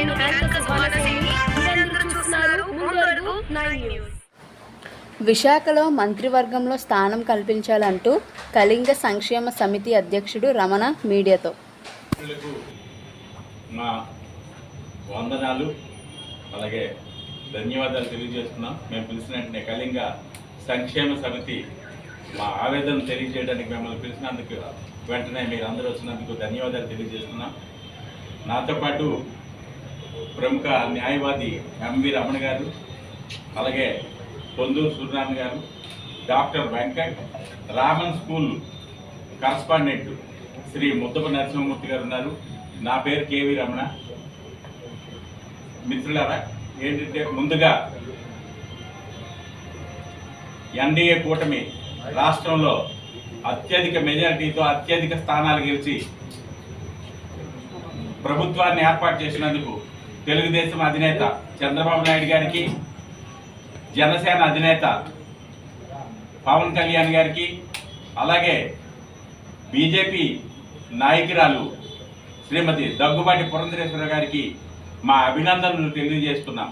నేను విశాఖలో మంత్రివర్గంలో స్థానం కల్పించాలంటూ కళింగ సంక్షేమ సమితి అధ్యక్షుడు రమణ మీడియాతో. మా వందనాలు అలాగే ధన్యవాదాలు తెలియజేస్తున్నాం. మేము పిలిచిన వెంటనే కళింగ సంక్షేమ సమితి మా ఆవేదన తెలియజేయడానికి మిమ్మల్ని పిలిచినందుకు వెంటనే మీరు అందరూ వచ్చినందుకు ధన్యవాదాలు తెలియజేస్తున్నాం. నాతో పాటు ప్రముఖ న్యాయవాది ఎంవి రమణ గారు అలాగే Ponduru Suryanarayana garu doctor Venkat Raman school correspondent Shri Muddapa Narasimhamurthy garu ఉన్నారు. నా పేరు కేవి రమణ. మిత్రులారా ఏంటంటే ముందుగా ఎన్డీఏ కూటమి రాష్ట్రంలో అత్యధిక మెజారిటీతో అత్యధిక స్థానాలు గెలిచి ప్రభుత్వాన్ని ఏర్పాటు చేసినందుకు తెలుగుదేశం అధినేత చంద్రబాబు నాయుడు గారికి జనసేన అధినేత పవన్ కళ్యాణ్ గారికి అలాగే బీజేపీ నాయకురాలు శ్రీమతి దగ్గుబాటి పురంధరేశ్వర గారికి మా అభినందనలు తెలియజేస్తున్నాం.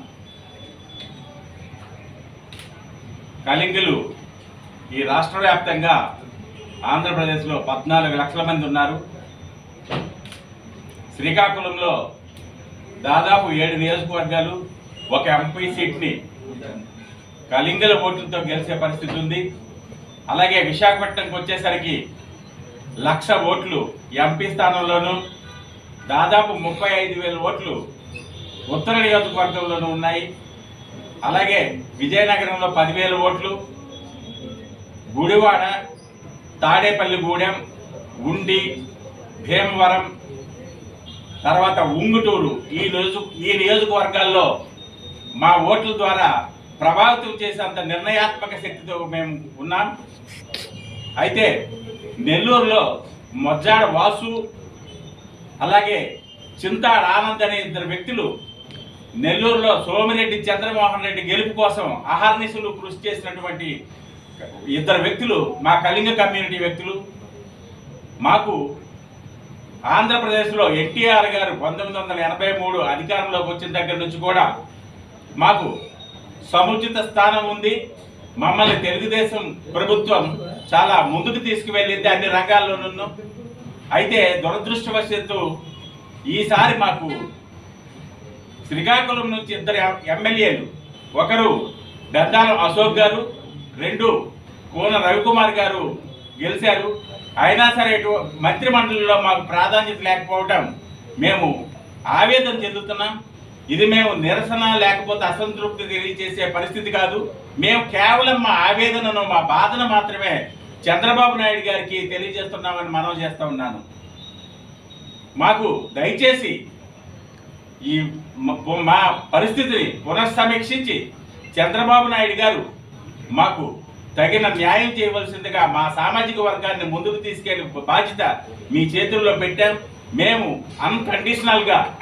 కలింగులు ఈ రాష్ట్ర వ్యాప్తంగా ఆంధ్రప్రదేశ్లో పద్నాలుగు లక్షల మంది ఉన్నారు. శ్రీకాకుళంలో దాదాపు ఏడు నియోజకవర్గాలు ఒక ఎంపీ సీట్ని కలింగల ఓట్లతో గెలిచే పరిస్థితి ఉంది. అలాగే విశాఖపట్నంకి వచ్చేసరికి లక్ష ఓట్లు ఎంపీ స్థానంలోనూ దాదాపు ముప్పై ఐదు వేల ఓట్లు ఉత్తర నియోజకవర్గంలోనూ ఉన్నాయి. అలాగే విజయనగరంలో పదివేల ఓట్లు గుడివాడ తాడేపల్లిగూడెం ఉండి భీమవరం తర్వాత ఉంగుటూరు ఈ రోజు ఈ నియోజకవర్గాల్లో మా ఓట్ల ద్వారా ప్రభావితం చేసేంత నిర్ణయాత్మక శక్తితో మేము ఉన్నాం. అయితే నెల్లూరులో మొజ్జాడ వాసు అలాగే చింతాడ ఆనంద్ అనే ఇద్దరు వ్యక్తులు నెల్లూరులో సోమిరెడ్డి చంద్రమోహన్ రెడ్డి గెలుపు కోసం అహర్నిశలు కృషి చేసినటువంటి ఇద్దరు వ్యక్తులు మా కళింగ కమ్యూనిటీ వ్యక్తులు. మాకు ఆంధ్రప్రదేశ్లో ఎన్టీఆర్ గారు పంతొమ్మిది వందల ఎనభై మూడు అధికారంలోకి వచ్చిన దగ్గర నుంచి కూడా మాకు సముచిత స్థానం ఉంది. మమ్మల్ని తెలుగుదేశం ప్రభుత్వం చాలా ముందుకు తీసుకువెళ్ళింది అన్ని రంగాల్లోనూ. అయితే దురదృష్టవశత్తు ఈసారి మాకు శ్రీకాకుళం నుంచి ఇద్దరు ఎం- ఎమ్మెల్యేలు ఒకరు బెందాలం అశోక్ గారు రెండు కోన రవికుమార్ గారు గెలిచారు. అయినా సరే ఇటు మంత్రిమండలిలో మాకు ప్రాధాన్యత లేకపోవడం మేము ఆవేదన చెందుతున్నాం. ఇది మేము నిరసన లేకపోతే అసంతృప్తి తెలియజేసే పరిస్థితి కాదు. మేము కేవలం మా ఆవేదనను మా బాధను మాత్రమే చంద్రబాబు నాయుడు గారికి తెలియజేస్తున్నామని మనం చేస్తూ ఉన్నాను. మాకు దయచేసి ఈ మా పరిస్థితిని పునఃసమీక్షించి చంద్రబాబు నాయుడు గారు మాకు తగిన న్యాయం చేయవలసిందిగా మా సామాజిక వర్గాన్ని ముందుకు తీసుకెళ్ళే బాధ్యత మీ చేతుల్లో పెట్టాం. మేము అన్కండిషనల్గా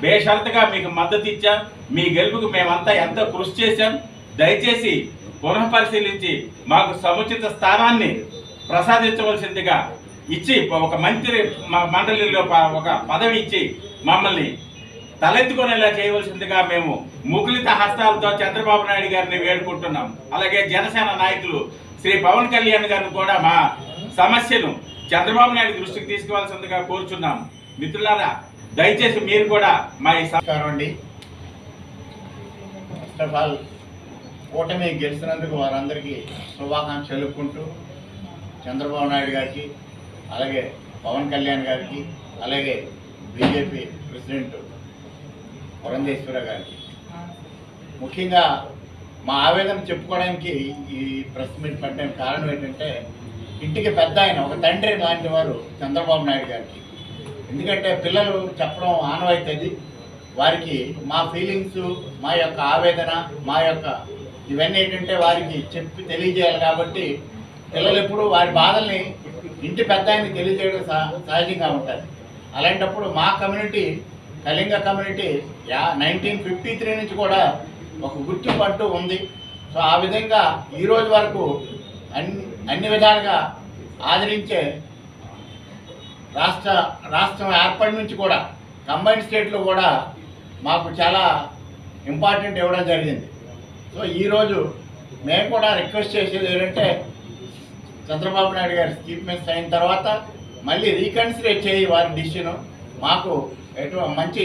బేషరతుగా మీకు మద్దతు ఇచ్చాం. మీ గెలుపుకు మేమంతా ఎంతో కృషి చేశాం. దయచేసి పునః పరిశీలించి మాకు సముచిత స్థానాన్ని ప్రసాదించవలసిందిగా ఇచ్చి ఒక మంత్రి మా మండలిలో ప- ఒక పదవి ఇచ్చి మమ్మల్ని తలెత్తుకునేలా చేయవలసిందిగా మేము ముకులిత హస్తాలతో చంద్రబాబు నాయుడు గారిని వేడుకుంటున్నాం. అలాగే జనసేన నాయకులు శ్రీ పవన్ కళ్యాణ్ గారిని కూడా మా సమస్యను చంద్రబాబు నాయుడు దృష్టికి తీసుకోవాల్సిందిగా కోరుచున్నాం. మిత్రులారా దయచేసి మీరు కూడా మా ఈ అండి. ఫస్ట్ ఆఫ్ ఆల్ కూటమి గెలిచినందుకు వారందరికీ శుభాకాంక్షలు తెలుపుకుంటూ చంద్రబాబు నాయుడు గారికి అలాగే పవన్ కళ్యాణ్ గారికి అలాగే బీజేపీ ప్రెసిడెంట్ పురంధేశ్వర గారికి. ముఖ్యంగా మా ఆవేదన చెప్పుకోవడానికి ఈ ప్రెస్ మీట్ పెట్టడానికి కారణం ఏంటంటే ఇంటికి పెద్ద ఆయన ఒక తండ్రి లాంటి వారు చంద్రబాబు నాయుడు గారికి. ఎందుకంటే పిల్లలు చెప్పడం ఆనవాయితీ. వారికి మా ఫీలింగ్స్ మా యొక్క ఆవేదన మా యొక్క ఇవన్నీ ఏంటంటే వారికి చెప్పి తెలియజేయాలి కాబట్టి పిల్లలు ఎప్పుడు వారి బాధల్ని ఇంటి పెద్ద ఆయనకి తెలియజేయడం సహ- సహజంగా ఉంటుంది. అలాంటప్పుడు మా కమ్యూనిటీ కళింగ కమ్యూనిటీ యా నైన్టీన్ ఫిఫ్టీ త్రీ నుంచి కూడా ఒక గుర్తింపు ఉంది. సో ఆ విధంగా ఈరోజు వరకు అన్ని అన్ని విధాలుగా ఆదరించే రాష్ట్ర రాష్ట్రం ఏర్పడి నుంచి కూడా కంబైన్ స్టేట్లో కూడా మాకు చాలా ఇంపార్టెంట్ ఇవ్వడం జరిగింది. సో ఈరోజు మేము కూడా రిక్వెస్ట్ చేసేది ఏంటంటే చంద్రబాబు నాయుడు గారి చీఫ్ మినిస్టర్ అయిన తర్వాత మళ్ళీ రీకన్సిడర్ చేయి వారి డిసిషన్ మాకు ఎటు మంచి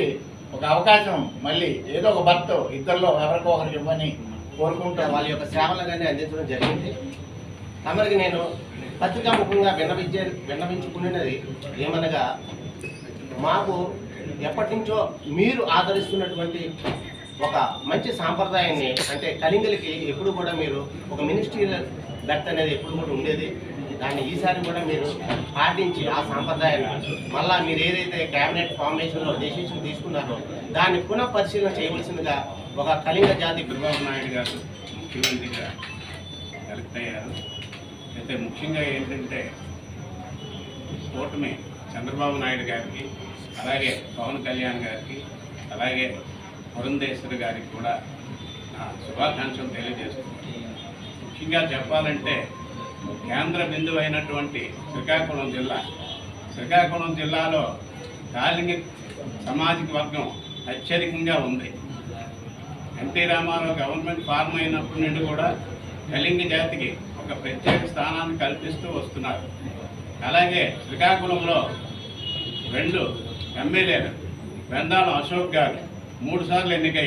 ఒక అవకాశం మళ్ళీ ఏదో ఒక భర్త ఇద్దరిలో ఎవరికో ఒకరికి ఇవ్వని కోరుకుంటూ వాళ్ళ యొక్క సేవలు కానీ అందించడం జరిగింది. తమరికి నేను పత్రికాముఖంగా విన్నవించే విన్నవించుకున్నది ఏమనగా మాకు ఎప్పటి నుంచో మీరు ఆదరిస్తున్నటువంటి ఒక మంచి సాంప్రదాయాన్ని అంటే కలింగలకి ఎప్పుడు కూడా మీరు ఒక మినిస్ట్రియల్ బెర్త్ అనేది ఎప్పుడు కూడా ఉండేది. దాన్ని ఈసారి కూడా మీరు పాటించి ఆ సాంప్రదాయాన్ని మళ్ళా మీరు ఏదైతే క్యాబినెట్ ఫార్మేషన్లో డెసిషన్ తీసుకున్నారో దాన్ని పునః పరిశీలన చేయవలసిందిగా ఒక కళింగ జాతి చంద్రబాబు నాయుడు గారు ముఖ్యమంత్రిగా కలెక్ట్ అయ్యారు. అయితే ముఖ్యంగా ఏంటంటే కూటమి చంద్రబాబు నాయుడు గారికి అలాగే పవన్ కళ్యాణ్ గారికి అలాగే పురంధేశ్వరి గారికి కూడా నా శుభాకాంక్షలు తెలియజేస్తున్నాను. ముఖ్యంగా చెప్పాలంటే కేంద్ర బిందువు అయినటువంటి శ్రీకాకుళం జిల్లా. శ్రీకాకుళం జిల్లాలో కాలింగ సామాజిక వర్గం అత్యధికంగా ఉంది. ఎన్టీ రామారావు గవర్నమెంట్ ఫార్మ్ అయినప్పటి నుండి కూడా కళింగ జాతికి ఒక ప్రత్యేక స్థానాన్ని కల్పిస్తూ వస్తున్నారు. అలాగే శ్రీకాకుళంలో రెండు ఎమ్మెల్యేలు బెందాల అశోక్ గారు మూడుసార్లు ఎన్నికయ్యారు. ఎన్నికై